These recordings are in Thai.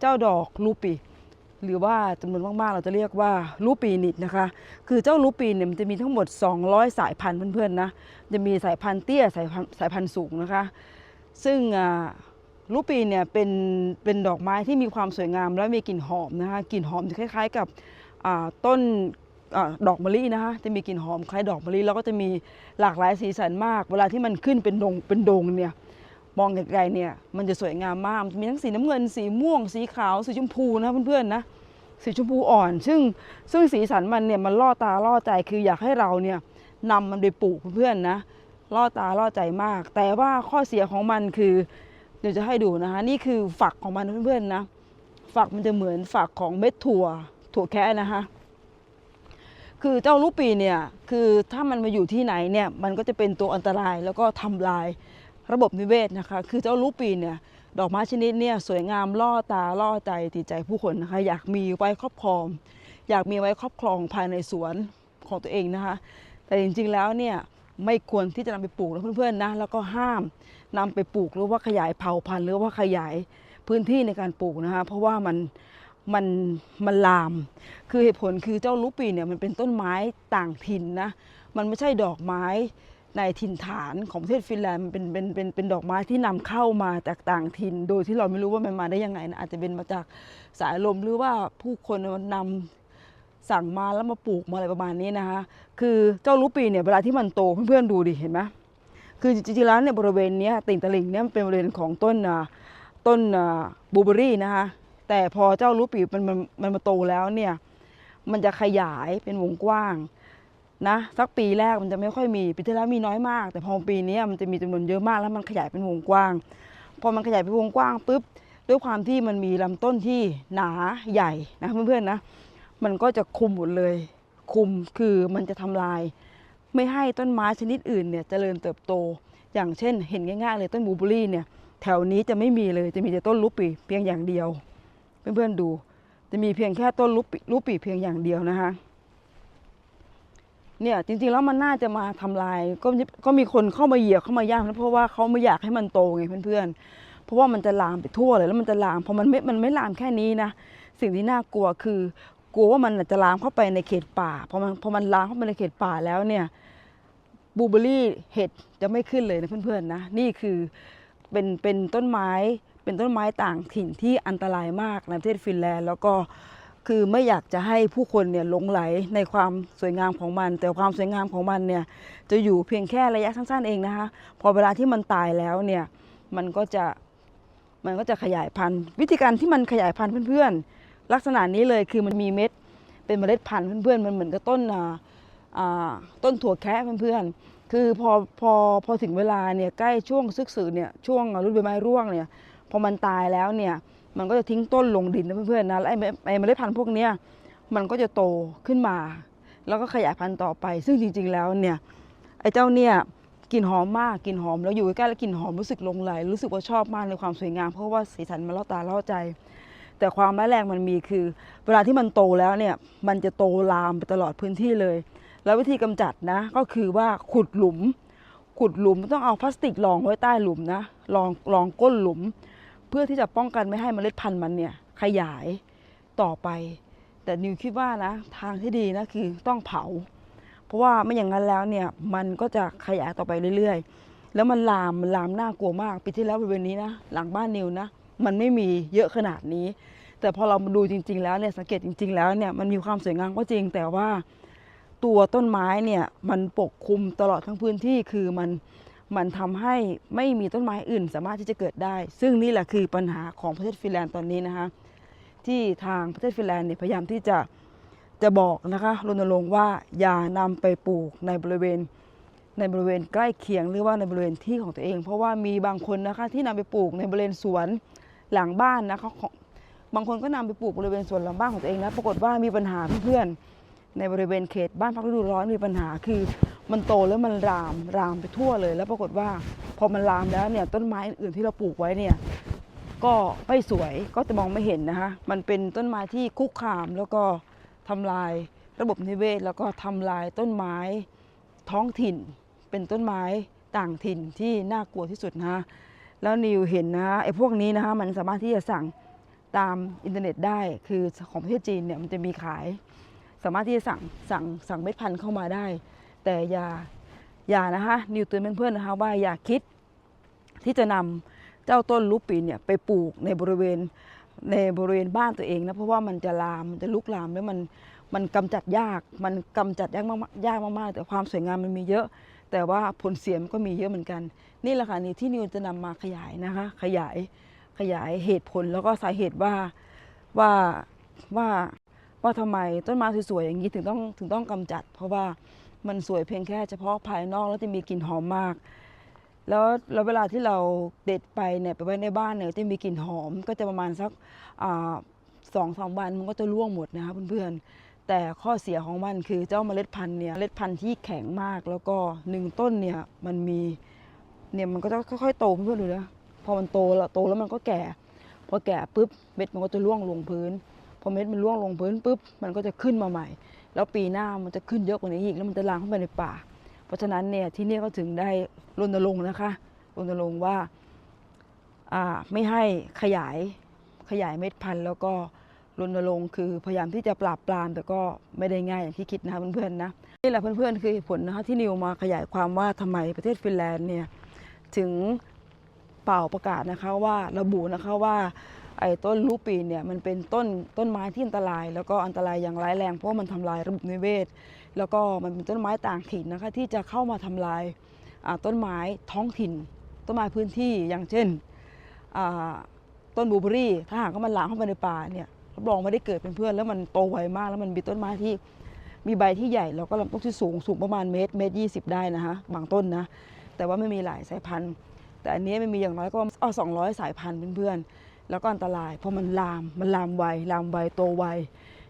เจ้าดอกลูปีหรือว่าจำนวนมากๆ เราจะเรียกว่าลูปีนิดนะคะ คือเจ้าลูปีเนี่ยมันจะมีทั้งหมด 200 สายพันธุ์เพื่อนๆนะ จะมีสายพันธุ์เตี้ยสายพันธุ์สายพันธุ์สูงนะคะ ซึ่งอ่าลูปีเนี่ยเป็นเป็นดอกไม้ที่มีความสวยงาม และมีกลิ่นหอมนะคะ กลิ่นหอมจะคล้าย ๆ กับต้นอดอกมะลินะคะ จะมีกลิ่นหอมคล้ายดอกมะลิแล้วก็จะมีหลากหลายสีสันมาก เวลาที่มันขึ้นเป็นดงเป็นดงเนี่ย มองไกลๆเนี่ยมันจะสวยงามมากมีทั้งสีน้ำเงินสีม่วง สีขาว สีชมพูนะเพื่อนๆนะสีชมพูอ่อน ซึ่งซึ่งสีสันมันเนี่ยมันล่อตาล่อใจคืออยากให้เราเนี่ยนำมันไปปลูกเพื่อนๆนะล่อตาล่อใจมาก แต่ว่าข้อเสียของมันคือ เดี๋ยวจะให้ดูนะคะ นี่คือฝักของมันเพื่อนๆนะฝักมันจะเหมือนฝักของเม็ดถั่วถั่วแคะนะคะคือเจ้าลูกปีเนี่ยคือถ้ามันมาอยู่ที่ไหนเนี่ยมันก็จะเป็นตัวอันตรายแล้วก็ทำลาย ระบบนิเวศนะคะ คือเจ้าลูกปีเนี่ยดอกไม้ชนิดเนี่ยสวยงามล่อตาล่อใจติดใจผู้คนนะคะ อยากมีไว้ครอบครอง อยากมีไว้ครอบครองภายในสวนของตัวเองนะคะ แต่จริงๆแล้วเนี่ยไม่ควรที่จะนำไปปลูกนะเพื่อนๆนะแล้วก็ห้ามนำไปปลูกหรือว่าขยายเผ่าพันธุ์หรือว่าขยายพื้นที่ในการปลูกนะคะเพราะว่ามันมันมันลาม คือเหตุผลคือเจ้าลูปีเนี่ยมันเป็นต้นไม้ต่างถิ่นนะ มันไม่ใช่ดอกไม้ ในถิ่นฐานของประเทศฟินแลนด์มันเป็นเป็นเป็นเป็นดอกไม้ที่นำเข้ามาจากต่างถิ่น โดยที่เราไม่รู้ว่ามันมาได้ยังไงนะอาจจะเป็นมาจากสายลมหรือว่าผู้คนมันนำสั่งมาแล้วมาปลูกมาอะไรประมาณนี้นะคะคือเจ้าลูกปีเนี่ยเวลาที่มันโตเพื่อนๆดูดิเห็นไหมคือจริงๆแล้วเนี่ยบริเวณนี้ติ่งตะลิงเนี่ยมันเป็นบริเวณของต้นต้นบูเบอรี่นะคะแต่พอเจ้าลูกปีมันมันมันมาโตแล้วเนี่ยมันจะขยายเป็นวงกว้าง นะสักปีแรกมันจะไม่ค่อยมีปีที่แล้วมีน้อยมาก แต่พอปีนี้มันจะมีจำนวนเยอะมากแล้วมันขยายเป็นวงกว้าง พอมันขยายเป็นวงกว้างปุ๊บด้วยความที่มันมีลำต้นที่หนาใหญ่นะเพื่อนๆนะ มันก็จะคุมหมดเลย คุมคือมันจะทำลาย ไม่ให้ต้นไม้ชนิดอื่นเนี่ยเจริญเติบโต อย่างเช่น เห็นง่ายๆเลยต้นบูเบอรี่เนี่ยแถวนี้จะไม่มีเลยจะมีแต่ต้นลูกปีเพียงอย่างเดียว เพื่อนๆดู จะมีเพียงแค่ต้นลูกปีลูปีเพียงอย่างเดียวนะคะ เนี่ยจริงๆแล้วมันน่าจะมาทำลายก็ก็มีคนเข้ามาเหยียบเข้ามาย่างเพราะว่าเขาไม่อยากให้มันโตไงเพื่อนๆ เพราะว่ามันจะลามไปทั่วเลยแล้วมันจะลามพอมันไม่มันไม่ลามแค่นี้นะสิ่งที่น่ากลัวคือกลัวว่ามันจะลามเข้าไปในเขตป่าพอมันพอมันลามเข้าไปในเขตป่าแล้วเนี่ยบูเบอรี่เห็ดจะไม่ขึ้นเลยนะเพื่อนๆนะนี่คือเป็นเป็นต้นไม้เป็นต้นไม้ต่างถิ่นที่อันตรายมากในประเทศฟินแลนด์แล้วก็ คือไม่อยากจะให้ผู้คนเนี่ยหลงไหลในความสวยงามของมัน แต่ความสวยงามของมันเนี่ยจะอยู่เพียงแค่ระยะสั้นๆเองนะคะพอเวลาที่มันตายแล้วเนี่ยมันก็จะมันก็จะขยายพันธุ์ วิธีการที่มันขยายพันธุ์เพื่อนๆ ลักษณะนี้เลยคือมันมีเม็ดเป็นเมล็ดพันธุ์เพื่อนๆมันเหมือนกับต้นอ่าอ่าต้นถั่วแคะเพื่อนๆคือพอพอพอถึงเวลาเนี่ยใกล้ช่วงซึกสือเนี่ยช่วงฤดูใบไม้ร่วงเนี่ยพอมันตายแล้วเนี่ย มันก็จะทิ้งต้นลงดินนะเพื่อนๆนะแล้วไอ้เมไอ้เมล็ดพันธุ์พวกเนี้ยมันก็จะโตขึ้นมา แล้วก็ขยายพันธุ์ต่อไป ซึ่งจริง ๆ แล้วเนี่ยไอ้เจ้าเนี่ยกลิ่นหอมมากกลิ่นหอมแล้วอยู่ใกล้แล้วกลิ่นหอมรู้สึกลงไหลรู้สึกว่าชอบมากในความสวยงามเพราะว่าสีสันมันล่อตาล่อใจ แต่ความร้ายแรงมันมีคือ เวลาที่มันโตแล้วเนี่ยมันจะโตลามไปตลอดพื้นที่เลย แล้ววิธีกำจัดนะก็คือว่าขุดหลุม ขุดหลุมต้องเอาพลาสติกรองไว้ใต้หลุมนะรองรองก้นหลุม เพื่อที่จะป้องกันไม่ให้เมล็ดพันธุ์มันเนี่ยขยายต่อไป แต่นิวคิดว่านะทางที่ดีนะคือต้องเผา เพราะว่าไม่อย่างนั้นแล้วเนี่ยมันก็จะขยายต่อไปเรื่อยๆ แล้วมันลามมันลามน่ากลัวมากปีที่แล้วบริเวณนี้นะหลังบ้านนิวนะมันไม่มีเยอะขนาดนี้ แต่พอเรามาดูจริง ๆ แล้วเนี่ยสังเกตจริง ๆ แล้วเนี่ยมันมีความสวยงามก็จริง แต่ว่าตัวต้นไม้เนี่ยมันปกคลุมตลอดทั้งพื้นที่คือมัน มันทำให้ไม่มีต้นไม้อื่นสามารถที่จะเกิดได้ ซึ่งนี่แหละคือปัญหาของประเทศฟินแลนด์ตอนนี้นะคะที่ทางประเทศฟินแลนด์เนี่ยพยายามที่จะจะบอกนะคะรณรงค์ว่าอย่านำไปปลูกในบริเวณในบริเวณใกล้เคียงหรือว่าในบริเวณที่ของตัวเอง เพราะว่ามีบางคนนะคะที่นำไปปลูกในบริเวณสวนหลังบ้านนะคะของบางคนก็นำไปปลูกบริเวณสวนหลังบ้านของตัวเองนะปรากฏว่ามีปัญหาเพื่อนๆในบริเวณเขตบ้านพักฤดูร้อนมีปัญหาคือ มันโตแล้วมันรามรามไปทั่วเลย แล้วปรากฏว่าพอมันรามแล้วเนี่ยต้นไม้อื่นที่เราปลูกไว้เนี่ยก็ไม่สวยก็จะมองไม่เห็นนะคะมันเป็นต้นไม้ที่คุกคามแล้วก็ทำลายระบบนิเวศ แล้วก็ทำลายต้นไม้ท้องถิ่น เป็นต้นไม้ต่างถิ่นที่น่ากลัวที่สุดนะคะแล้วนิวเห็นนะไอ้พวกนี้นะคะมันสามารถที่จะสั่งตามอินเทอร์เน็ตได้คือของประเทศจีนเนี่ยมันจะมีขาย สามารถที่จะสั่งสั่งสั่งเม็ดพันธุ์เข้ามาได้ แต่อย่าอย่านะคะนิวเตือนเพื่อนๆนะคะว่าอย่าคิดที่จะนำเจ้าต้นลูกปีเนี่ยไปปลูกในบริเวณในบริเวณบ้านตัวเองนะเพราะว่ามันจะลามมันจะลุกลามแล้วมันมันกำจัดยากมันกำจัดยากมากยากมากๆแต่ความสวยงามมันมีเยอะ แต่ว่าผลเสียมันก็มีเยอะเหมือนกัน นี่แหละค่ะนี่ที่นิวจะนำมาขยายนะคะ ขยายขยายเหตุผลแล้วก็สาเหตุว่าว่าว่าว่าทำไมต้นไม้สวยๆอย่างนี้ถึงต้องถึงต้องกำจัด เพราะว่า มันสวยเพียงแค่เฉพาะภายนอกแล้วจะมีกลิ่นหอมมาก แล้วแล้วเวลาที่เราเด็ดไปเนี่ยไปไว้ในบ้านเนี่ยจะมีกลิ่นหอมก็จะประมาณสักสองสามวันมันก็จะร่วงหมดนะคะเพื่อนๆแต่ข้อเสียของมันคือเจ้าเมล็ดพันธุ์เนี่ยเมล็ดพันธุ์ที่แข็งมาก แล้วก็หนึ่งต้นเนี่ยมันมีเนี่ยมันก็จะค่อยๆโตเพื่อนๆดูนะพอมันโตแล้วโตแล้วมันก็แก่ พอแก่ปุ๊บเม็ดมันก็จะร่วงลงพื้น พอเม็ดมันร่วงลงพื้นปุ๊บมันก็จะขึ้นมาใหม่ แล้วปีหน้ามันจะขึ้นเยอะกว่านี้อีกแล้วมันจะลามเข้าไปในป่า เพราะฉะนั้นเนี่ยที่นี่ก็ถึงได้รณรงค์นะคะรณรงค์ว่าอ่าไม่ให้ขยายขยายเม็ดพันธุ์แล้วก็รณรงค์คือพยายามที่จะปราบปรามแต่ก็ไม่ได้ง่ายอย่างที่คิดนะคะเพื่อนๆนะนี่แหละเพื่อนๆคือผลนะคะที่นิวมาขยายความว่าทำไมประเทศฟินแลนด์เนี่ยถึง ป่าประกาศนะคะว่าระบุนะคะว่าไอ้ต้นลูปีเนี่ยมันเป็นต้นต้นไม้ที่อันตราย แล้วก็อันตรายอย่างร้ายแรงเพราะมันทำลายระบบนิเวศ แล้วก็มันเป็นต้นไม้ต่างถิ่นนะคะที่จะเข้ามาทำลายต้นไม้ท้องถิ่น ต้นไม้พื้นที่อย่างเช่นต้นบูเบอรี่ถ้าหากว่ามันหลามเข้าไปในป่าเนี่ยรับรองไม่ได้เกิดเป็นเพื่อนแล้วมันโตไวมาก แล้วมันมีต้นไม้ที่มีใบที่ใหญ่แล้วก็ลำต้นที่สูงสูงประมาณเมตรเมตรยี่สิบได้นะคะบางต้นนะแต่ว่าไม่มีหลายสายพันธุ์ แต่อันนี้มันมีอย่างน้อยก็อ้อสองร้อยสายพันธุ์เพื่อนๆ แล้วก็อันตราย เพราะมันลาม มันลามไว ลามไว โตไว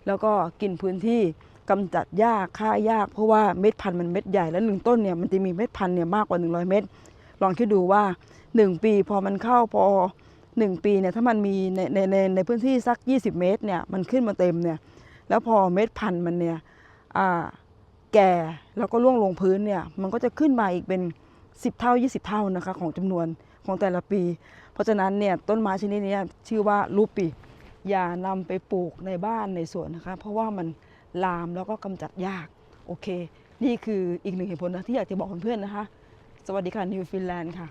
แล้วก็กินพื้นที่กำจัดหญ้าฆ่าหญ้าเพราะว่าเม็ดพันธุ์มันเม็ดใหญ่ แล้วหนึ่งต้นเนี่ยมันจะมีเม็ดพันธุ์เนี่ยมากกว่า 100 เม็ด ลองคิดดูว่า 1 ปีพอมันเข้าพอ 1 ปีเนี่ยถ้ามันมีในในในในพื้นที่สัก 20 เมตรเนี่ยมันขึ้นมาเต็มเนี่ย แล้วพอเม็ดพันธุ์มันเนี่ยแก่แล้วก็ร่วงลงพื้นเนี่ยมันก็จะขึ้นมาอีกเป็น 10 เท่า 20 เท่านะคะของจำนวนของแต่ละปี เพราะฉะนั้นเนี่ยต้นไม้ชนิดนี้ชื่อว่าลูปีอย่านำไปปลูกในบ้านในสวนนะคะ เพราะว่ามันลามแล้วก็กำจัดยาก โอเค นี่คืออีกหนึ่งเหตุผลนะที่อยากจะบอกเพื่อนๆนะคะ สวัสดีค่ะนิวฟินแลนด์ค่ะ